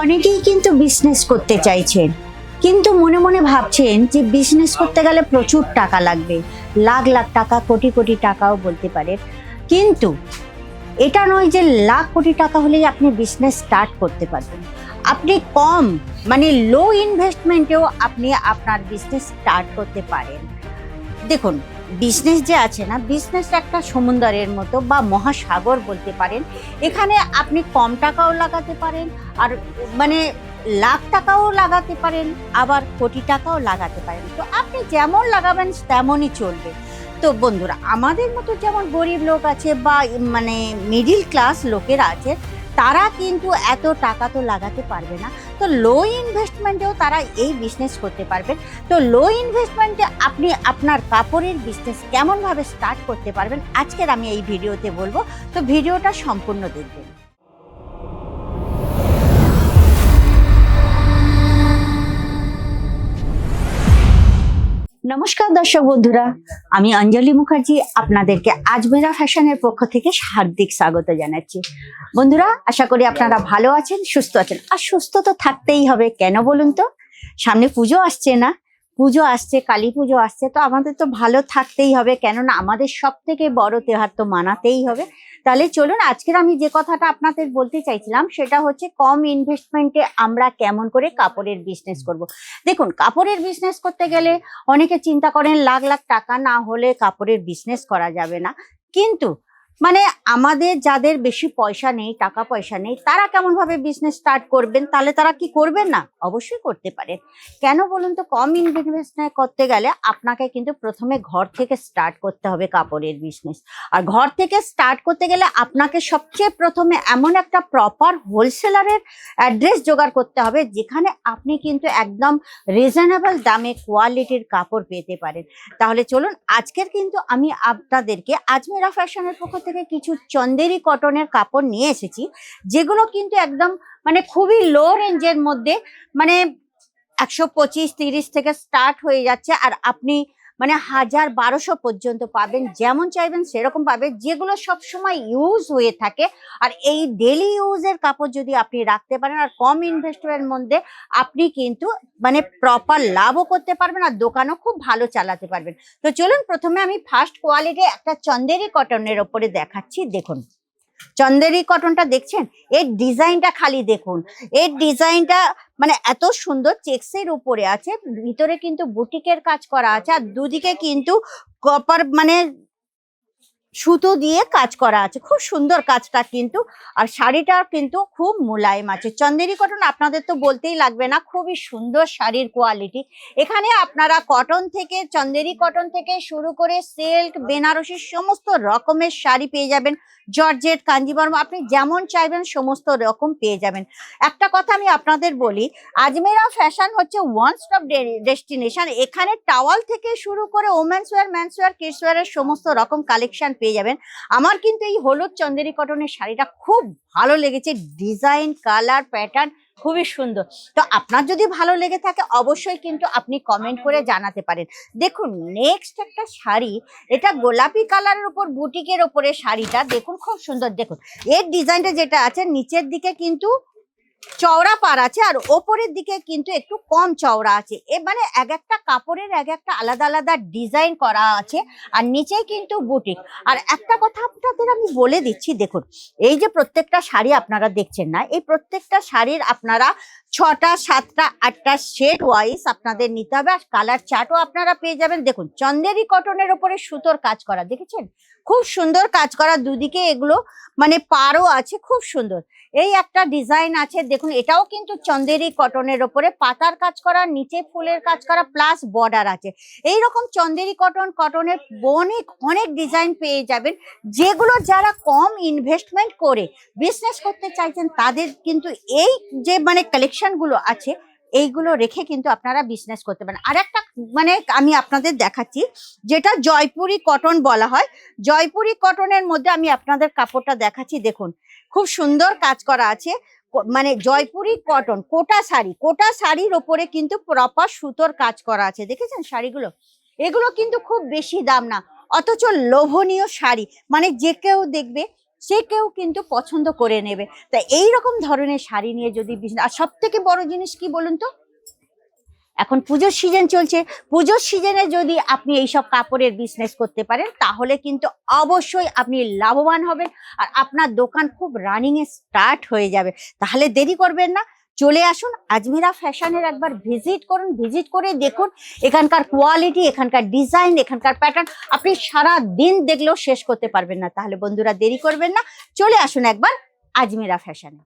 অনেকেই কিন্তু বিজনেস করতে চাইছেন। কিন্তু মনে মনে ভাবছেন যে বিজনেস করতে গেলে প্রচুর টাকা লাগবে। লাখ লাখ টাকা, কোটি কোটি টাকাও বলতে পারেন। কিন্তু এটা নয় যে লাখ কোটি টাকা হলেই আপনি বিজনেস স্টার্ট করতে পারবেন। আপনি কম মানে লো ইনভেস্টমেন্টেও আপনি আপনার বিজনেস স্টার্ট করতে পারেন। দেখুন বিজনেস যে আছে না বিজনেস একটা সমুদ্রের মতো বা মহাসাগর বলতে পারেন, এখানে আপনি কম টাকাও লাগাতে পারেন আর মানে লাখ টাকাও লাগাতে পারেন, আবার কোটি টাকাও লাগাতে পারেন। তো আপনি যেমন লাগাবেন তেমনই চলবে। তো বন্ধুরা, আমাদের মতো যেমন গরিব লোক আছে বা মানে মিডিল ক্লাস লোকেরা আছে তারা কিন্তু এত টাকা তো লাগাতে পারবে না। তো লো ইনভেস্টমেন্টেও তারা এই বিজনেস করতে পারবেন তো লো ইনভেস্টমেন্টে আপনি আপনার কাপড়ের বিজনেস কেমনভাবে স্টার্ট করতে পারবেন, আজকের আমি এই ভিডিওতে বলব। তো ভিডিওটা সম্পূর্ণ দেখবেন। নমস্কার দর্শক বন্ধুরা, আমি অঞ্জলি মুখার্জি, আপনাদেরকে আজমেরা ফ্যাশনের পক্ষ থেকে হার্দিক স্বাগত জানাচ্ছি। বন্ধুরা, আশা করি আপনারা ভালো আছেন, সুস্থ আছেন। আর সুস্থ তো থাকতেই হবে, কেন বলুন তো? সামনে পুজো আসছে না, পুজো আসছে, কালী পুজো আসছে, তো আমাদের তো ভালো থাকতেই হবে, কেননা আমাদের সব থেকে বড় তেহার তো মানাতেই হবে। তাহলে চলুন, আজকের আমি যে কথাটা আপনাদের বলতে চাইছিলাম, সেটা হচ্ছে কম ইনভেস্টমেন্টে আমরা কেমন করে কাপড়ের বিজনেস করব। দেখুন, কাপড়ের বিজনেস করতে গেলে অনেকে চিন্তা করেন, লাখ লাখ টাকা না হলে কাপড়ের বিজনেস করা যাবে না কিন্তু মানে আমাদের যাদের বেশি পয়সা নেই, টাকা পয়সা নেই, তারা কেমন ভাবে বিজনেস স্টার্ট করবেন? তাহলে তারা কি করবেন না? অবশ্যই করতে পারে কেন বলুন তো, কম ইনভেস্টমেন্ট করতে গেলে আপনাকে কিন্তু প্রথমে ঘর থেকে স্টার্ট করতে হবে কাপড়ের বিজনেস আর ঘর থেকে স্টার্ট করতে গেলে আপনাকে সবচেয়ে প্রথমে এমন একটা প্রপার হোলসেলারের অ্যাড্রেস জোগাড় করতে হবে, যেখানে আপনি কিন্তু একদম রিজনেবল দামে কোয়ালিটির কাপড় পেতে পারেন। তাহলে চলুন, আজকের কিন্তু আমি আপনাদেরকে আজমেরা ফ্যাশনের পক্ষ থেকে কিছু চন্দেরি কটনের কাপড় নিয়ে এসেছি, যেগুলো কিন্তু একদম মানে খুবই লো রেঞ্জের মধ্যে মানে একশো পঁচিশ তিরিশ থেকে স্টার্ট হয়ে যাচ্ছে। আর আপনি মানে হাজার বারোশো পর্যন্ত পাবেন, যেমন চাইবেন সেরকম পাবেন, যেগুলো সব সময় ইউজ হয়ে থাকে। আর এই ডেলি ইউজের কাপড় যদি আপনি রাখতে পারেন, আর কম ইনভেস্টমেন্টের মধ্যে আপনি কিন্তু মানে প্রপার লাভও করতে পারবেন, আর দোকানও খুব ভালো চালাতে পারবেন। তো চলুন প্রথমে আমি ফার্স্ট কোয়ালিটি একটা চন্দেরি কটনের ওপরে দেখাচ্ছি, দেখুন। চন্দেরি কটনটা দেখছেন? এর ডিজাইনটা খালি দেখুন। এর ডিজাইনটা মানে এত সুন্দর চেক্সের উপরে আছে, ভিতরে কিন্তু বুটিকের কাজ করা আছে, আর দুদিকে কিন্তু কপার মানে সুতো দিয়ে কাজ করা আছে। খুব সুন্দর কাজটা কিন্তু। আর শাড়িটা কিন্তু খুব মোলায়েম আছে। চন্দেরি কটন আপনাদের তো বলতেই লাগবে না, খুবই সুন্দর শাড়ির কোয়ালিটি এখানে আপনারা কটন থেকে, চন্দেরি কটন থেকে শুরু করে সিল্ক বেনারসির সমস্ত রকমের শাড়ি পেয়ে যাবেন। জর্জেট, কাঞ্জিবর্ম, আপনি যেমন চাইবেন সমস্ত রকম পেয়ে যাবেন। একটা কথা আমি আপনাদের বলি, আজমেরা ফ্যাশন হচ্ছে ওয়ান স্টপ ডেস্টিনেশন এখানে টাওয়াল থেকে শুরু করে women's wear men's wear kids ওয়ারের সমস্ত রকম কালেকশন পেয়ে যাবেন। আমার কিন্তু এই হলুদ চন্দেরি কটনের শাড়িটা খুব ভালো লেগেছে। ডিজাইন, কালার, প্যাটার্ন খুবই সুন্দর। তো আপনার যদি ভালো লেগে থাকে অবশ্যই কিন্তু আপনি কমেন্ট করে জানাতে পারেন। দেখুন নেক্সট একটা শাড়ি, এটা গোলাপি কালারের উপর, বুটিকের ওপরে শাড়িটা। দেখুন, খুব সুন্দর। দেখুন, এর ডিজাইনটা যেটা আছে, নিচের দিকে কিন্তু চওড়া পার আছে আর ওপরের দিকে কিন্তু একটু কম চওড়া আছে। এ মানে এক একটা কাপড়ের এক একটা আলাদা আলাদা ডিজাইন করা আছে আর নিচে কিন্তু বুটিক। আর একটা কথা আপনাদের আমি বলে দিচ্ছি, দেখুন, এই যে প্রত্যেকটা শাড়ি আপনারা দেখছেন না, এই প্রত্যেকটা শাড়ির আপনারা ছটা, সাতটা, আটটা শেড ওয়াইজ আপনাদের নিতে হবে আর কালার চার্টও আপনারা পেয়ে যাবেন। দেখুন, চন্দেরি কটনের ওপরে সুতোর কাজ করা, দেখেছেন? খুব সুন্দর কাজ করা, দুদিকে এগুলো মানে পারও আছে, খুব সুন্দর। এই একটা ডিজাইন আছে, দেখুন, এটাও কিন্তু চন্দেরি কটনের ওপরে পাতার কাজ করা, নিচে ফুলের কাজ করা প্লাস বর্ডার আছে। এই রকম চন্দেরি কটন কটনের অনেক অনেক ডিজাইন পেয়ে যাবেন, যেগুলো যারা কম ইনভেস্টমেন্ট করে বিজনেস করতে চাইছেন, তাদের কিন্তু এই যে মানে কালেকশনগুলো আছে, এইগুলো রেখে কিন্তু আপনারা বিজনেস করতে পারেন। আর একটা মানে আমি আপনাদের দেখাচ্ছি, যেটা জয়পুরি কটন বলা হয়। জয়পুরি কটনের মধ্যে আমি আপনাদের কাপড়টা দেখাচ্ছি, দেখুন। খুব সুন্দর কাজ করা আছে। মানে জয়পুরি কটন কোটা শাড়ি। কোটা শাড়ির ওপরে কিন্তু প্রপার সুতোর কাজ করা আছে। দেখেছেন শাড়িগুলো? এগুলো কিন্তু খুব বেশি দাম না। অথচ লোভনীয় শাড়ি। মানে যে কেউ দেখবে সে কেউ কিন্তু পছন্দ করে নেবে। তা এই রকম ধরনের শাড়ি নিয়ে যদি আর সব থেকে বড় জিনিস কি বলুন তো? এখন পুজোর সিজন চলছে। পুজোর সিজনে যদি আপনি এইসব কাপড়ের বিজনেস করতে পারেন, তাহলে কিন্তু অবশ্যই আপনি লাভবান হবেন। আর আপনার দোকান খুব রানিংয়ে স্টার্ট হয়ে যাবে। তাহলে দেরি করবেন না। চলে আসুন আজমিরা ফ্যাশনের একবার ভিজিট করুন, ভিজিট করে দেখুন এখানকার কোয়ালিটি এখানকার ডিজাইন এখানকার প্যাটার্ন আপনি সারা দিন দেখলেও শেষ করতে পারবেন না। তাহলে বন্ধুরা দেরি করবেন না। চলে আসুন একবার আজমিরা ফ্যাশনে।